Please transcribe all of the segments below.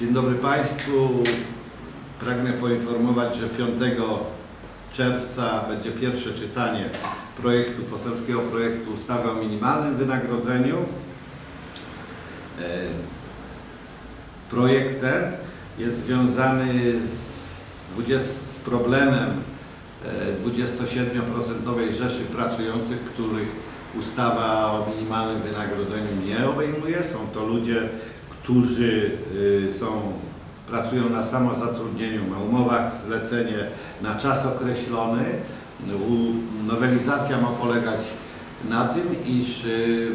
Dzień dobry Państwu. Pragnę poinformować, że 5 czerwca będzie pierwsze czytanie projektu, poselskiego projektu ustawy o minimalnym wynagrodzeniu. E, Projekt ten jest związany z, 20, z problemem e, 27% rzeszy pracujących, których ustawa o minimalnym wynagrodzeniu nie obejmuje. Są to ludzie, którzy y, są, pracują na samozatrudnieniu, na umowach zlecenie na czas określony. Nowelizacja ma polegać na tym, iż y,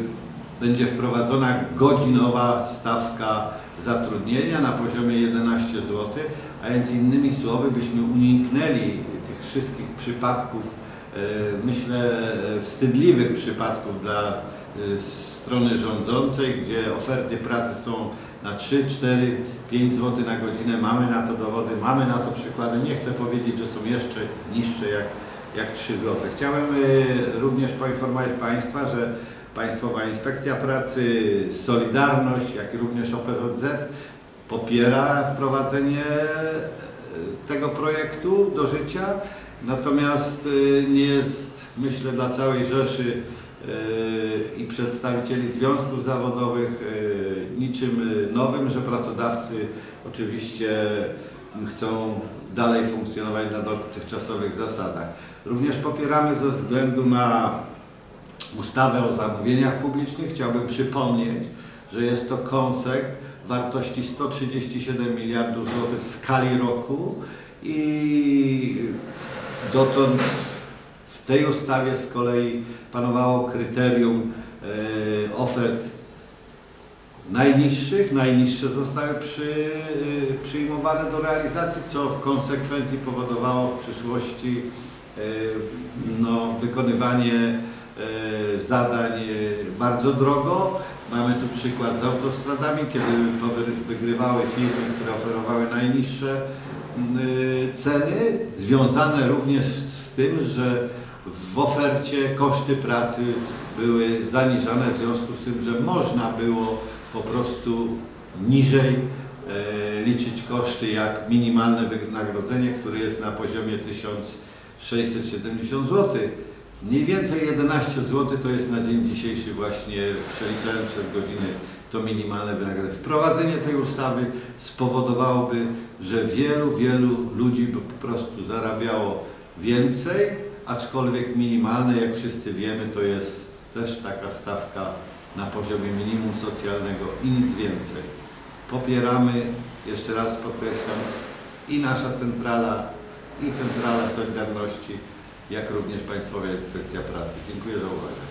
będzie wprowadzona godzinowa stawka zatrudnienia na poziomie 11 zł, a więc innymi słowy byśmy uniknęli tych wszystkich przypadków, myślę e, wstydliwych przypadków dla e, strony rządzącej, gdzie oferty pracy są na 3, 4, 5 zł na godzinę, mamy na to dowody, mamy na to przykłady, nie chcę powiedzieć, że są jeszcze niższe jak, jak 3 zł. Chciałem e, również poinformować Państwa, że Państwowa Inspekcja Pracy, Solidarność, jak również OPZZ popiera wprowadzenie e, tego projektu do życia, natomiast e, nie jest, myślę, dla całej Rzeszy e, i przedstawicieli związków zawodowych e, niczym nowym, że pracodawcy oczywiście chcą dalej funkcjonować na dotychczasowych zasadach. Również popieramy ze względu na ustawę o zamówieniach publicznych. Chciałbym przypomnieć, że jest to konsek wartości 137 miliardów złotych w skali roku i dotąd w tej ustawie z kolei panowało kryterium e, ofert najniższych. Najniższe zostały przy, przyjmowane do realizacji, co w konsekwencji powodowało w przyszłości e, no, wykonywanie e, zadań e, bardzo drogo. Mamy tu przykład z autostradami, kiedy wygrywały firmy, które oferowały najniższe e, ceny, związane również z tym, że w ofercie koszty pracy były zaniżane w związku z tym, że można było po prostu niżej e, liczyć koszty jak minimalne wynagrodzenie, które jest na poziomie 1670 zł. Mniej więcej 11 zł to jest na dzień dzisiejszy właśnie przeliczałem przez godziny to minimalne wynagrodzenie. Wprowadzenie tej ustawy spowodowałoby, że wielu, wielu ludzi by po prostu zarabiało więcej, aczkolwiek minimalne, jak wszyscy wiemy, to jest też taka stawka na poziomie minimum socjalnego i nic więcej. Popieramy, jeszcze raz podkreślam, i nasza centrala, i Centrala Solidarności, jak również Państwowa Inspekcja Pracy. Dziękuję za uwagę.